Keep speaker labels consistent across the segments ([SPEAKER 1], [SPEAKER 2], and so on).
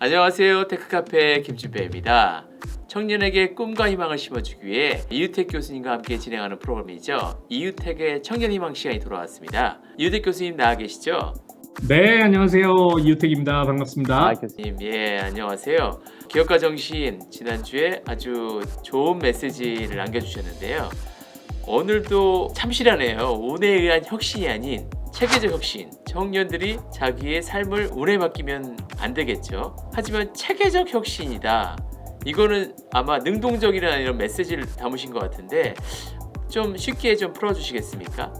[SPEAKER 1] 안녕하세요. 테크카페 김준배입니다. 청년에게 꿈과 희망을 심어주기 위해 이유택 교수님과 함께 진행하는 프로그램이죠. 이유택의 청년희망 시간이 돌아왔습니다. 이유택 교수님 나와 계시죠?
[SPEAKER 2] 네, 안녕하세요. 이유택입니다. 반갑습니다.
[SPEAKER 1] 아, 교수님, 예, 안녕하세요. 기업가 정신 지난주에 아주 좋은 메시지를 남겨주셨는데요. 오늘도 참실하네요. 운에 의한 혁신이 아닌 체계적 혁신. 청년들이 자기의 삶을 운에 맡기면 안 되겠죠. 하지만 체계적 혁신이다. 이거는 아마 능동적이라는 이런 메시지를 담으신 것 같은데 좀 쉽게 좀 풀어주시겠습니까?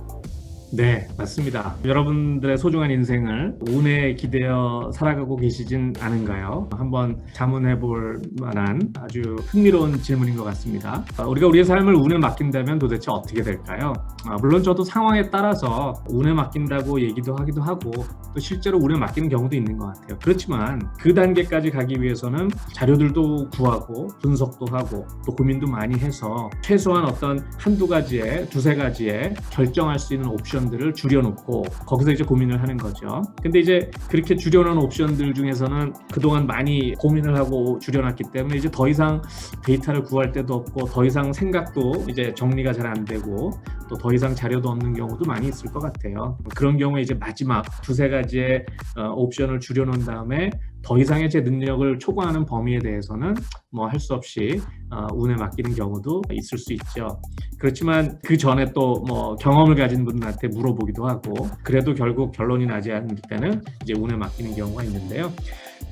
[SPEAKER 2] 네, 맞습니다. 여러분들의 소중한 인생을 운에 기대어 살아가고 계시진 않은가요? 한번 자문해 볼 만한 아주 흥미로운 질문인 것 같습니다. 어, 우리가 우리의 삶을 운에 맡긴다면 도대체 어떻게 될까요? 아, 물론 저도 상황에 따라서 운에 맡긴다고 얘기도 하기도 하고 또 실제로 운에 맡기는 경우도 있는 것 같아요. 그렇지만 그 단계까지 가기 위해서는 자료들도 구하고 분석도 하고 또 고민도 많이 해서 최소한 어떤 한두 가지에 두세 가지에 결정할 수 있는 옵션 들을 줄여놓고 거기서 이제 고민을 하는 거죠. 근데 이제 그렇게 줄여놓은 옵션들 중에서는 그동안 많이 고민을 하고 줄여놨기 때문에 이제 더 이상 데이터를 구할 데도 없고 더 이상 생각도 이제 정리가 잘 안 되고 또 더 이상 자료도 없는 경우도 많이 있을 것 같아요. 그런 경우에 이제 마지막 두세 가지의 어, 옵션을 줄여놓은 다음에 더 이상의 제 능력을 초과하는 범위에 대해서는 뭐 할 수 없이 어, 운에 맡기는 경우도 있을 수 있죠. 그렇지만 그 전에 또 뭐 경험을 가진 분들한테 물어보기도 하고 그래도 결국 결론이 나지 않을 때는 이제 운에 맡기는 경우가 있는데요.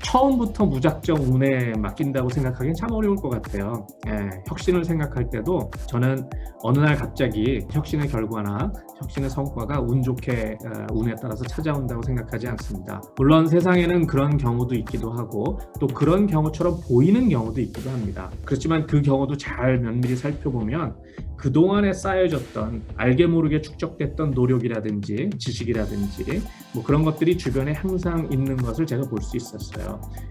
[SPEAKER 2] 처음부터 무작정 운에 맡긴다고 생각하기는 참 어려울 것 같아요. 예, 혁신을 생각할 때도 저는 어느 날 갑자기 혁신의 결과나 혁신의 성과가 운 좋게 어, 운에 따라서 찾아온다고 생각하지 않습니다. 물론 세상에는 그런 경우도 있기도 하고 또 그런 경우처럼 보이는 경우도 있기도 합니다. 그렇지만 그 경우도 잘 면밀히 살펴보면 그동안에 쌓여졌던 알게 모르게 축적됐던 노력이라든지 지식이라든지 뭐 그런 것들이 주변에 항상 있는 것을 제가 볼 수 있었어요.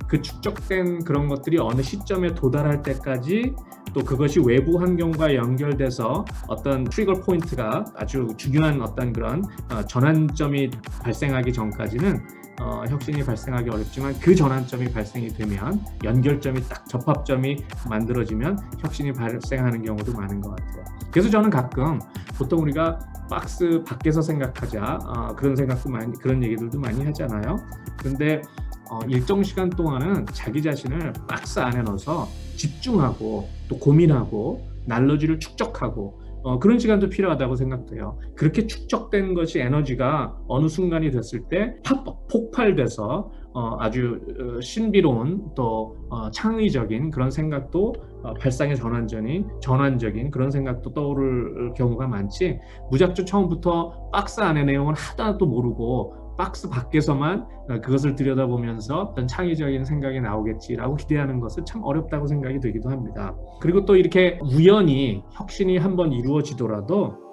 [SPEAKER 2] 그 축적된 그런 것들이 어느 시점에 도달할 때까지 또 그것이 외부 환경과 연결돼서 어떤 트리거 포인트가 아주 중요한 어떤 그런 어, 전환점이 발생하기 전까지는 어, 혁신이 발생하기 어렵지만 그 전환점이 발생이 되면 연결점이 딱 접합점이 만들어지면 혁신이 발생하는 경우도 많은 것 같아요. 그래서 저는 가끔 보통 우리가 박스 밖에서 생각하자 어, 그런 생각도 많이 그런 얘기들도 많이 하잖아요. 근데 어, 일정 시간 동안은 자기 자신을 박스 안에 넣어서 집중하고 또 고민하고 날러지를 축적하고 어, 그런 시간도 필요하다고 생각돼요. 그렇게 축적된 것이 에너지가 어느 순간이 됐을 때 팍 폭발돼서 어, 아주 어, 신비로운 또 어, 창의적인 그런 생각도 어, 발상의 전환전이 전환적인 그런 생각도 떠오를 경우가 많지 무작정 처음부터 박스 안의 내용을 하나도 모르고 박스 밖에서만 어, 그것을 들여다보면서 어떤 창의적인 생각이 나오겠지라고 기대하는 것은 참 어렵다고 생각이 들기도 합니다. 그리고 또 이렇게 우연히 혁신이 한번 이루어지더라도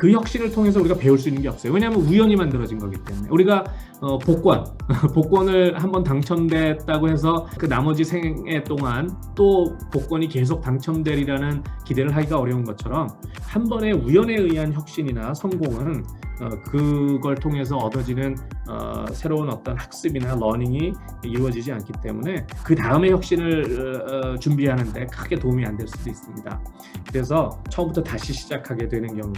[SPEAKER 2] 그 혁신을 통해서 우리가 배울 수 있는 게 없어요. 왜냐하면 우연히 만들어진 거기 때문에 우리가 어, 복권, 복권을 한번 당첨됐다고 해서 그 나머지 생애 동안 또 복권이 계속 당첨되리라는 기대를 하기가 어려운 것처럼 한 번의 우연에 의한 혁신이나 성공은 어, 그걸 통해서 얻어지는 어, 새로운 어떤 학습이나 러닝이 이루어지지 않기 때문에 그 다음에 혁신을 어, 어, 준비하는데 크게 도움이 안 될 수도 있습니다. 그래서 처음부터 다시 시작하게 되는 경우.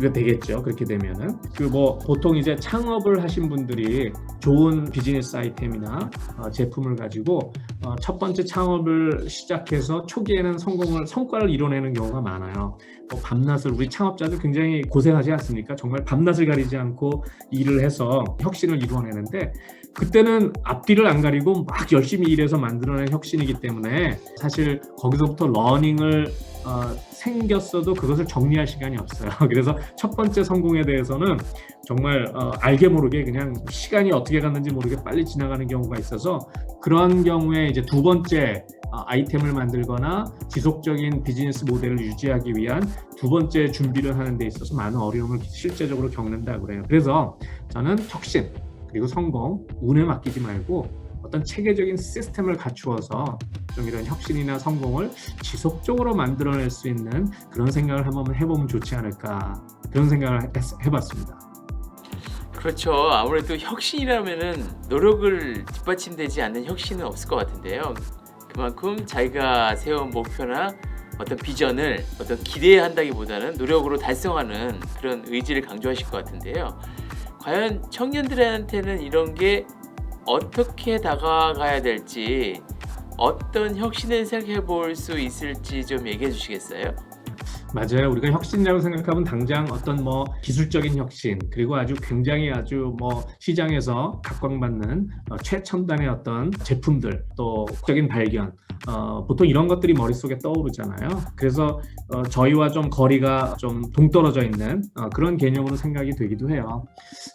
[SPEAKER 2] 가 되겠죠. 그렇게 되면은 그 뭐 보통 이제 창업을 하신 분들이 좋은 비즈니스 아이템이나 어, 제품을 가지고 어, 첫 번째 창업을 시작해서 초기에는 성공을 성과를 이뤄내는 경우가 많아요. 뭐 밤낮을 우리 창업자들 굉장히 고생하지 않습니까? 정말 밤낮을 가리지 않고 일을 해서 혁신을 이루어내는데 그때는 앞뒤를 안 가리고 막 열심히 일해서 만들어낸 혁신이기 때문에 사실 거기서부터 러닝을 어, 생겼어도 그것을 정리할 시간이 없어요. 그래서 첫 번째 성공에 대해서는 정말 어, 알게 모르게 그냥 시간이 어떻게 갔는지 모르게 빨리 지나가는 경우가 있어서 그런 경우에 이제 두 번째 어, 아이템을 만들거나 지속적인 비즈니스 모델을 유지하기 위한 두 번째 준비를 하는 데 있어서 많은 어려움을 실제적으로 겪는다 그래요. 그래서 저는 혁신 그리고 성공 운에 맡기지 말고 어떤 체계적인 시스템을 갖추어서 좀 이런 혁신이나 성공을 지속적으로 만들어낼 수 있는 그런 생각을 한번 해보면 좋지 않을까 그런 생각을 했- 해봤습니다.
[SPEAKER 1] 그렇죠. 아무래도 혁신이라면은 노력을 뒷받침되지 않는 혁신은 없을 것 같은데요. 그만큼 자기가 세운 목표나 어떤 비전을 어떤 기대한다기보다는 노력으로 달성하는 그런 의지를 강조하실 것 같은데요. 과연 청년들한테는 이런 게 어떻게 다가가야 될지 어떤 혁신을 생각해 볼 수 있을지 좀 얘기해 주시겠어요?
[SPEAKER 2] 맞아요. 우리가 혁신이라고 생각하면 당장 어떤 뭐 기술적인 혁신 그리고 아주 굉장히 아주 뭐 시장에서 각광받는 어, 최첨단의 어떤 제품들 또 적인 발견 어, 보통 이런 것들이 머릿속에 떠오르잖아요. 그래서 어, 저희와 좀 거리가 좀 동떨어져 있는 어, 그런 개념으로 생각이 되기도 해요.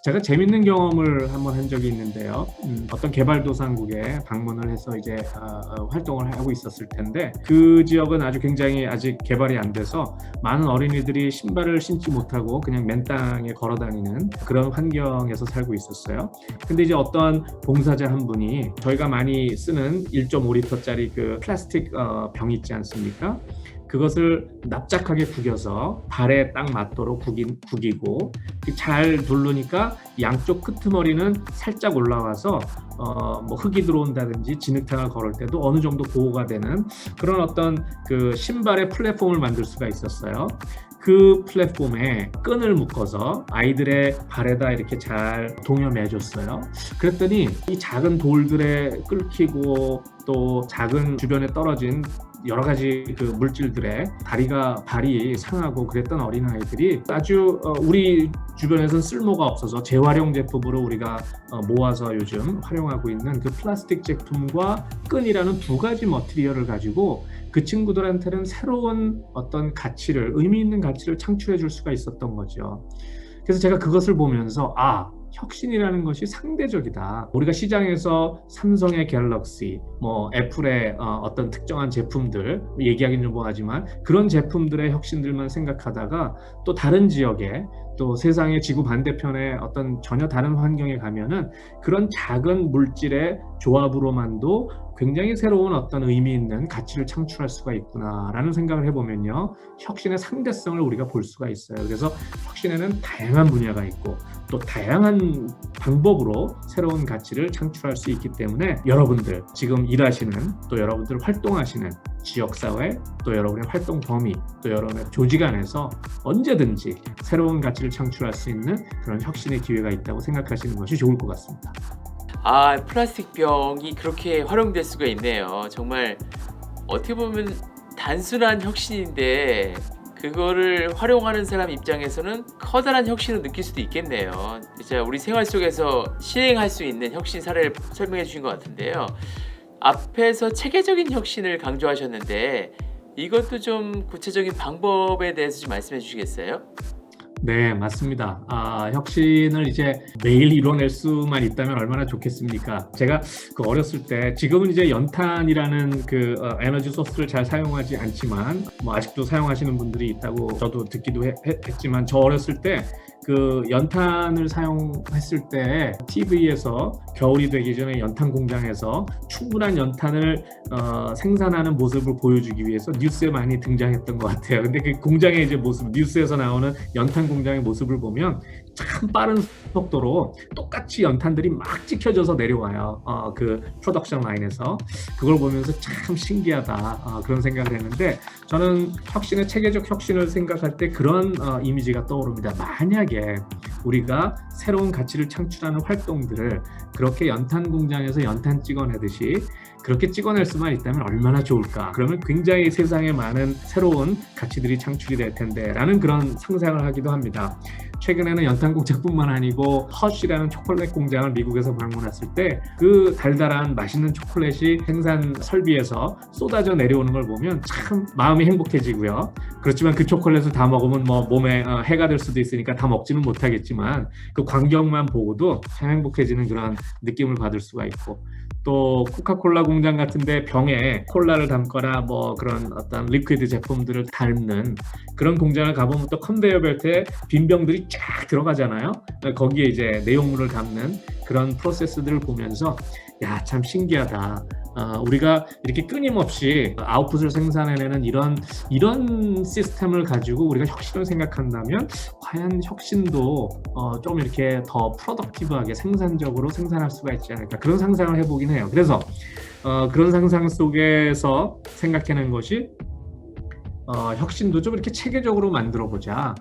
[SPEAKER 2] 제가 재밌는 경험을 한번 한 적이 있는데요. 음, 어떤 개발도상국에 방문을 해서 이제 어, 어, 활동을 하고 있었을 텐데 그 지역은 아주 굉장히 아직 개발이 안 돼서 많은 어린이들이 신발을 신지 못하고 그냥 맨 땅에 걸어 다니는 그런 환경에서 살고 있었어요. 근데 이제 어떤 봉사자 한 분이 저희가 많이 쓰는 1.5리터짜리 그 플라스틱 어, 병 있지 않습니까? 그것을 납작하게 구겨서 발에 딱 맞도록 구긴, 구기고 잘 두르니까 양쪽 끄트머리는 살짝 올라와서 어, 뭐 흙이 들어온다든지 진흙탕을 걸을 때도 어느 정도 보호가 되는 그런 어떤 그 신발의 플랫폼을 만들 수가 있었어요. 그 플랫폼에 끈을 묶어서 아이들의 발에다 이렇게 잘 동여매 줬어요. 그랬더니 이 작은 돌들에 끓히고 또 작은 주변에 떨어진 여러 가지 그 물질들에 다리가 발이 상하고 그랬던 어린 아이들이 아주 어, 우리 주변에서는 쓸모가 없어서 재활용 제품으로 우리가 어, 모아서 요즘 활용하고 있는 그 플라스틱 제품과 끈이라는 두 가지 머티리얼을 가지고 그 친구들한테는 새로운 어떤 가치를 의미 있는 가치를 창출해 줄 수가 있었던 거죠. 그래서 제가 그것을 보면서 아 혁신이라는 것이 상대적이다. 우리가 시장에서 삼성의 갤럭시, 뭐 애플의 어, 떤 특정한 제품들 얘기하기는 좀 뭐하지만 그런 제품들의 혁신들만 생각하다가 또 다른 지역에 또 세상의 지구 반대편에 어떤 전혀 다른 환경에 가면은 그런 작은 물질의 조합으로만도 굉장히 새로운 어떤 의미 있는 가치를 창출할 수가 있구나라는 생각을 해보면요 혁신의 상대성을 우리가 볼 수가 있어요. 그래서 혁신에는 다양한 분야가 있고 또 다양한 방법으로 새로운 가치를 창출할 수 있기 때문에 여러분들 지금 일하시는 또 여러분들 활동하시는 지역사회 또 여러분의 활동 범위 또 여러분의 조직 안에서 언제든지 새로운 가치를 창출할 수 있는 그런 혁신의 기회가 있다고 생각하시는 것이 좋을 것 같습니다.
[SPEAKER 1] 아, 플라스틱 병이 그렇게 활용될 수가 있네요. 정말 어떻게 보면 단순한 혁신인데 그거를 활용하는 사람 입장에서는 커다란 혁신을 느낄 수도 있겠네요. 진짜 우리 생활 속에서 실행할 수 있는 혁신 사례를 설명해 주신 것 같은데요. 앞에서 체계적인 혁신을 강조하셨는데 이것도 좀 구체적인 방법에 대해서 좀 말씀해 주시겠어요?
[SPEAKER 2] 네, 맞습니다. 아, 혁신을 이제 매일 이뤄낼 수만 있다면 얼마나 좋겠습니까? 제가 그 어렸을 때, 지금은 이제 연탄이라는 그 어, 에너지 소스를 잘 사용하지 않지만, 뭐 아직도 사용하시는 분들이 있다고 저도 듣기도 해- 해- 했지만, 저 어렸을 때 그 연탄을 사용했을 때 TV에서 겨울이 되기 전에 연탄 공장에서 충분한 연탄을 어, 생산하는 모습을 보여주기 위해서 뉴스에 많이 등장했던 것 같아요. 근데 그 공장의 이제 모습, 뉴스에서 나오는 연탄 공장의 모습을 보면 참 빠른 속도로 똑같이 연탄들이 막 찍혀져서 내려와요. 어, 그 프로덕션 라인에서 그걸 보면서 참 신기하다 어, 그런 생각을 했는데 저는 혁신의 체계적 혁신을 생각할 때 그런 어, 이미지가 떠오릅니다. 만약에 우리가 새로운 가치를 창출하는 활동들을 그렇게 연탄 공장에서 연탄 찍어내듯이 그렇게 찍어낼 수만 있다면 얼마나 좋을까. 그러면 굉장히 세상에 많은 새로운 가치들이 창출이 될 텐데 라는 그런 상상을 하기도 합니다. 최근에는 연탄 공장뿐만 아니고 허쉬라는 초콜릿 공장을 미국에서 방문했을 때 그 달달한 맛있는 초콜릿이 생산 설비에서 쏟아져 내려오는 걸 보면 참 마음이 행복해지고요. 그렇지만 그 초콜릿을 다 먹으면 뭐 몸에 어, 해가 될 수도 있으니까 다 먹지는 못하겠지만 그 광경만 보고도 참 행복해지는 그런 느낌을 받을 수가 있고 또 코카콜라 공장 같은데 병에 콜라를 담거나 뭐 그런 어떤 리퀴드 제품들을 담는 그런 공장을 가보면 또 컨베이어 벨트에 빈 병들이 쫙 들어가잖아요. 거기에 이제 내용물을 담는 그런 프로세스들을 보면서 야 참 신기하다. 어, 우리가 이렇게 끊임없이 아웃풋을 생산해내는 이런 이런 시스템을 가지고 우리가 혁신을 생각한다면 과연 혁신도 어, 좀 이렇게 더 프로덕티브하게 생산적으로 생산할 수가 있지 않을까 그런 상상을 해보긴 해요. 그래서 어, 그런 상상 속에서 생각해낸 것이 어, 혁신도 좀 이렇게 체계적으로 만들어 보자.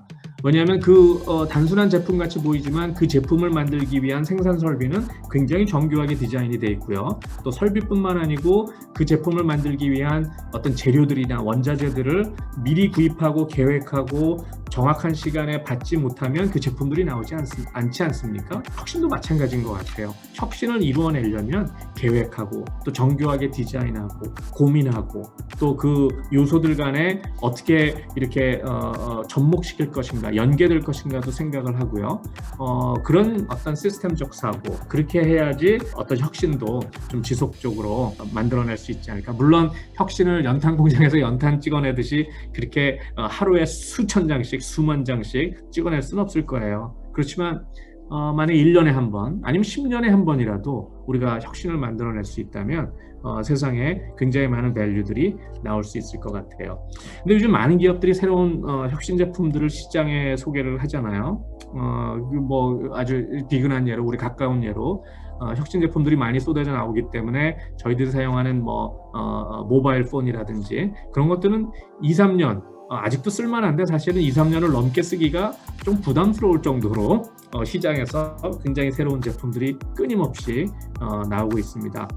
[SPEAKER 2] 왜냐하면 그 어, 단순한 제품 같이 보이지만 그 제품을 만들기 위한 생산 설비는 굉장히 정교하게 디자인이 돼 있고요. 또 설비뿐만 아니고 그 제품을 만들기 위한 어떤 재료들이나 원자재들을 미리 구입하고 계획하고 정확한 시간에 받지 못하면 그 제품들이 나오지 않, 않지 않습니까? 혁신도 마찬가지인 것 같아요. 혁신을 이루어내려면 계획하고 또 정교하게 디자인하고 고민하고 또 그 요소들 간에 어떻게 이렇게 어, 어, 접목시킬 것인가 연계될 것인가도 생각을 하고요. 어, 그런 어떤 시스템적 사고 그렇게 해야지 어떤 혁신도 좀 지속적으로 만들어낼 수 있지 않을까. 물론 혁신을 연탄 공장에서 연탄 찍어내듯이 그렇게 어, 하루에 수천 장씩 수만 장씩 찍어낼 수는 없을 거예요. 그렇지만 어, 만약 1년에 한 번, 아니면 10년에 한 번이라도 우리가 혁신을 만들어낼 수 있다면 어, 세상에 굉장히 많은 밸류들이 나올 수 있을 것 같아요. 근데 요즘 많은 기업들이 새로운 어, 혁신 제품들을 시장에 소개를 하잖아요. 어, 그뭐 아주 비근한 예로, 우리 가까운 예로 어, 혁신 제품들이 많이 쏟아져 나오기 때문에 저희들이 사용하는 뭐 어, 모바일 폰이라든지 그런 것들은 2, 3년 어, 아직도 쓸만한데 사실은 2, 3년을 넘게 쓰기가 좀 부담스러울 정도로 어, 시장에서 굉장히 새로운 제품들이 끊임없이 어, 나오고 있습니다.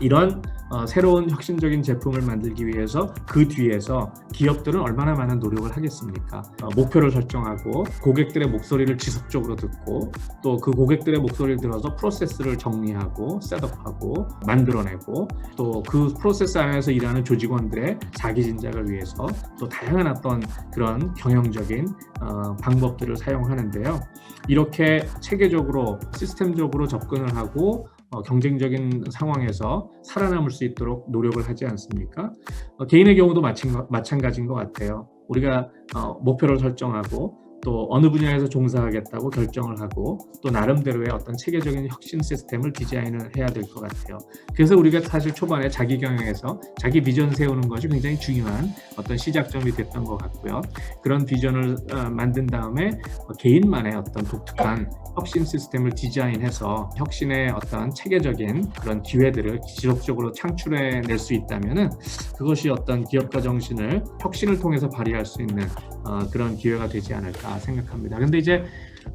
[SPEAKER 2] 이런 어, 새로운 혁신적인 제품을 만들기 위해서 그 뒤에서 기업들은 얼마나 많은 노력을 하겠습니까? 어, 목표를 설정하고 고객들의 목소리를 지속적으로 듣고 또 그 고객들의 목소리를 들어서 프로세스를 정리하고 셋업하고 만들어내고 또 그 프로세스 안에서 일하는 조직원들의 자기 진작을 위해서 또 다양한 어떤 그런 경영적인 어, 방법들을 사용하는데요. 이렇게 체계적으로 시스템적으로 접근을 하고 어, 경쟁적인 상황에서 살아남을 수 있도록 노력을 하지 않습니까? 어, 개인의 경우도 마찬, 마찬가지인 것 같아요. 우리가 어, 목표를 설정하고 또 어느 분야에서 종사하겠다고 결정을 하고 또 나름대로의 어떤 체계적인 혁신 시스템을 디자인을 해야 될 것 같아요. 그래서 우리가 사실 초반에 자기 경영에서 자기 비전 세우는 것이 굉장히 중요한 어떤 시작점이 됐던 것 같고요. 그런 비전을 어, 만든 다음에 어, 개인만의 어떤 독특한 혁신 시스템을 디자인해서 혁신의 어떤 체계적인 그런 기회들을 지속적으로 창출해 낼 수 있다면은 그것이 어떤 기업가 정신을 혁신을 통해서 발휘할 수 있는 어, 그런 기회가 되지 않을까 생각합니다. 근데 이제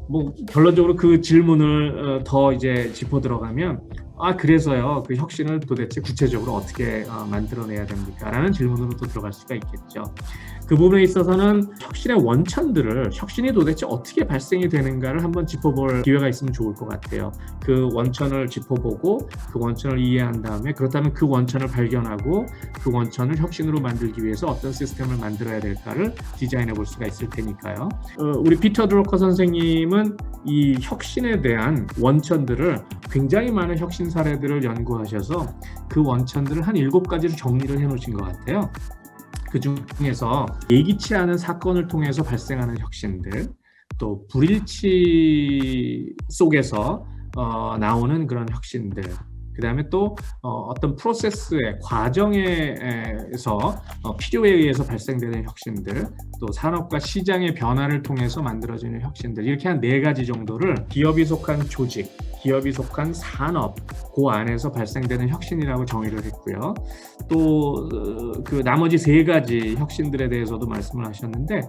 [SPEAKER 2] 뭐 결론적으로 그 질문을 어, 더 이제 짚어 들어가면 아 그래서요 그 혁신을 도대체 구체적으로 어떻게 어, 만들어내야 됩니까?라는 질문으로 또 들어갈 수가 있겠죠. 그 부분에 있어서는 혁신의 원천들을 혁신이 도대체 어떻게 발생이 되는가를 한번 짚어볼 기회가 있으면 좋을 것 같아요. 그 원천을 짚어보고 그 원천을 이해한 다음에 그렇다면 그 원천을 발견하고 그 원천을 혁신으로 만들기 위해서 어떤 시스템을 만들어야 될까를 디자인해 볼 수가 있을 테니까요. 어, 우리 피터 드로커 선생님은 이 혁신에 대한 원천들을 굉장히 많은 혁신 사례들을 연구하셔서 그 원천들을 한 일곱 가지로 정리를 해 놓으신 것 같아요. 그 중에서 예기치 않은 사건을 통해서 발생하는 혁신들, 또 불일치 속에서 어, 나오는 그런 혁신들, 그 다음에 또 어, 떤 프로세스의 과정에서 어, 필요에 의해서 발생되는 혁신들, 또 산업과 시장의 변화를 통해서 만들어지는 혁신들 이렇게 한 네 가지 정도를 기업이 속한 조직, 기업이 속한 산업 그 안에서 발생되는 혁신이라고 정의를 했고요. 또 그 나머지 세 가지 혁신들에 대해서도 말씀을 하셨는데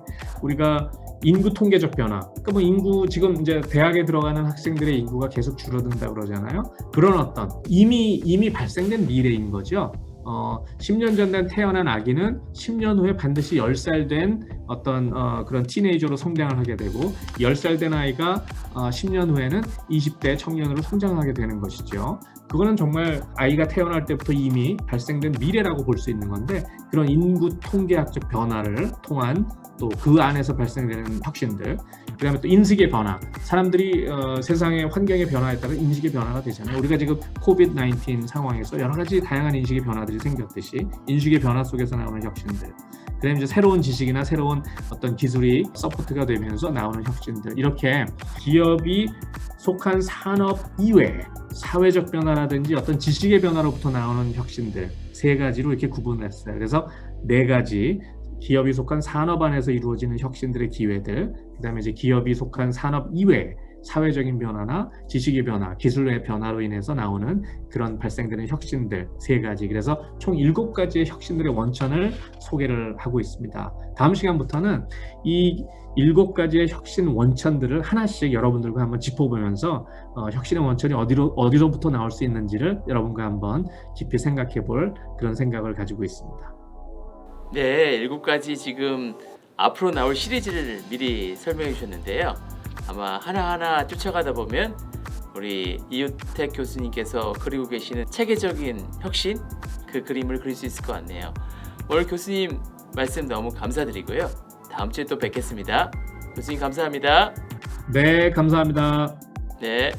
[SPEAKER 2] 우리가 인구 통계적 변화. 그러니까 뭐 인구 지금 이제 대학에 들어가는 학생들의 인구가 계속 줄어든다 그러잖아요. 그런 어떤 이미 이미 발생된 미래인 거죠. 어, 10년 전에 태어난 아기는 10년 후에 반드시 10살 된 어떤 어, 그런 티네이저로 성장을 하게 되고 10살 된 아이가 어, 10년 후에는 20대 청년으로 성장하게 되는 것이죠. 그거는 정말 아이가 태어날 때부터 이미 발생된 미래라고 볼 수 있는 건데 그런 인구 통계학적 변화를 통한 또 그 안에서 발생되는 혁신들 그다음에 또 인식의 변화. 사람들이 어, 세상의 환경의 변화에 따라 인식의 변화가 되잖아요. 우리가 지금 코비드 19 상황에서 여러 가지 다양한 인식의 변화들이 생겼듯이 인식의 변화 속에서 나오는 혁신들 그다음에 이제 새로운 지식이나 새로운 어떤 기술이 서포트가 되면서 나오는 혁신들 이렇게 기업이 속한 산업 이외에 사회적 변화라든지 어떤 지식의 변화로부터 나오는 혁신들 세 가지로 이렇게 구분했어요. 그래서 네 가지 기업이 속한 산업 안에서 이루어지는 혁신들의 기회들, 그다음에 이제 기업이 속한 산업 이외에 사회적인 변화나 지식의 변화, 기술의 변화로 인해서 나오는 그런 발생되는 혁신들 세 가지. 그래서 총 일곱 가지의 혁신들의 원천을 소개를 하고 있습니다. 다음 시간부터는 이 일곱 가지의 혁신 원천들을 하나씩 여러분들과 한번 짚어보면서 어, 혁신의 원천이 어디로 어디로부터 나올 수 있는지를 여러분과 한번 깊이 생각해볼 그런 생각을 가지고 있습니다.
[SPEAKER 1] 네, 일곱 가지 지금 앞으로 나올 시리즈를 미리 설명해 주셨는데요. 아마 하나하나 쫓아가다 보면 우리 이유택 교수님께서 그리고 계시는 체계적인 혁신 그 그림을 그릴 수 있을 것 같네요. 오늘 교수님 말씀 너무 감사드리고요. 다음 주에 또 뵙겠습니다. 교수님 감사합니다.
[SPEAKER 2] 네, 감사합니다.
[SPEAKER 1] 네.